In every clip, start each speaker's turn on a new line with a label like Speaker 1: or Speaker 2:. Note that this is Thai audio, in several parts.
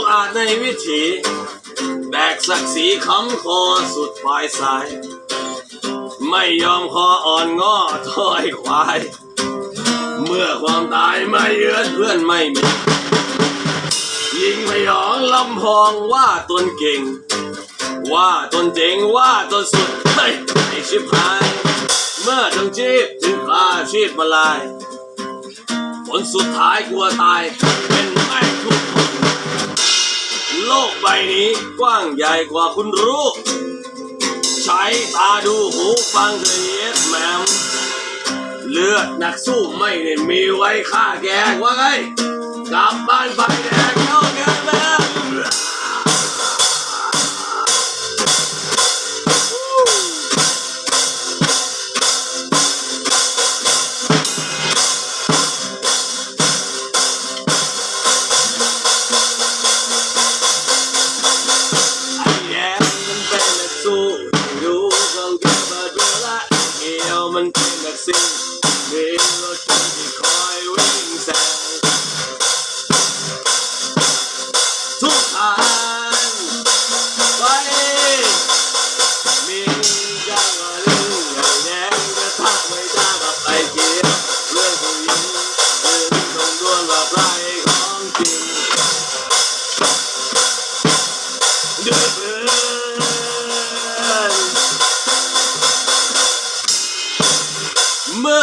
Speaker 1: กอาจในวิถีแบกศักดิ์ศรีคำคอสุดปลายสาย ไม่ยอมคออ่อนง้อถอยควาย เมื่อความตายไมาเยือนเพื่อนไม่มี ยิงพยองลำพองว่าตนเก่ง ว่าตนเจ๋งว่าตนสุดเฮ้ยไอชิบหาย เมื่อถึงชีพถึงคราชีพมาลาย ผลสุดท้ายกลัวตายเป็น โลกใบนี้กว้างใหญ่กว่าคุณรู้ ใช้ตาดูหูฟังเธอเยสแหมมเลือดนักสู้ไม่ได้มีไว้ฆ่าแกงว่าไงกลับ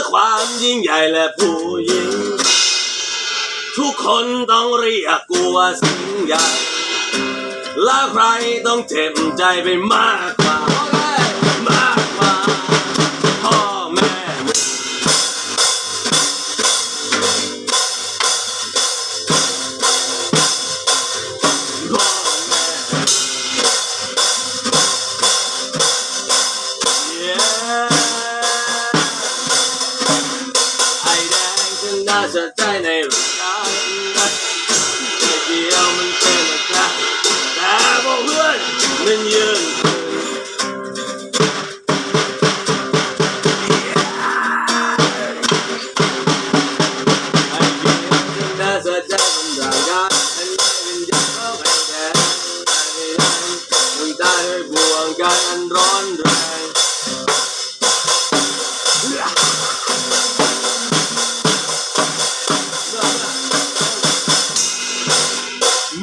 Speaker 1: ความยิ่งใหญ่และผู้ยิ่ง ทุกคนต้องเรียกกลัวสิ่งใหญ่ และใครต้องเจ็บใจไปมากกว่า จะใจในรายการไม่เกี่ยวมันเป็นอะไรแต่บอกเพื่อนมันยืน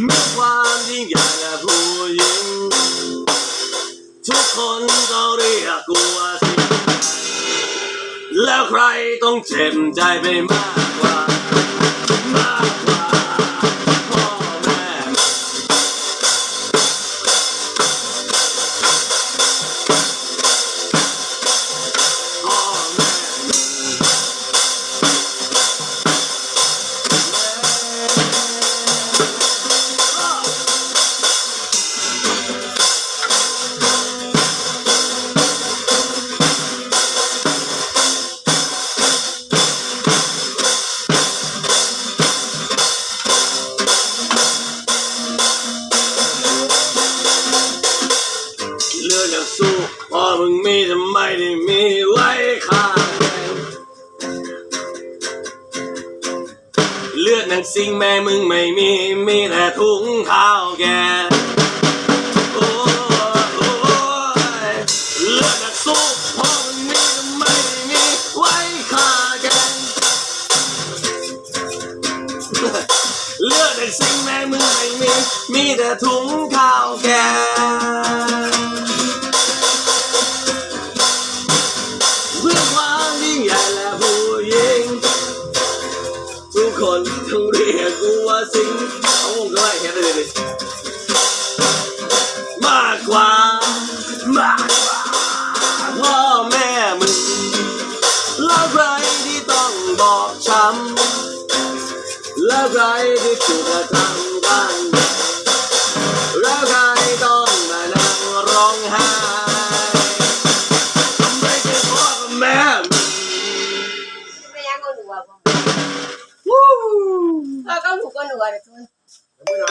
Speaker 1: มีความยิ่งใหญ่และผู้หญิงทุกคนต้องเรียกกูว่าสิแล้วใครต้องเจ็บใจไปมากกว่ามาก ได้มีไว้ข้างเลือดนักสิงแม่มึงไม่มี มีแต่ถุงข้าวแกงโอ้ยเลือดนักสู้พอมึงมีไมได้มีไว้ข้าแกงเลือดในสิ่งแม่มึงไม่มี มีแต่ถุงข้าวแก สิ่งเอาวงก็ได้เห็นเลยมากกว่ามากกว่าพ่อแม่มึงแล้วใครที่ต้องบอกช้ำแล้วใครที่ถูกกระทำบ้าง agora. Tô...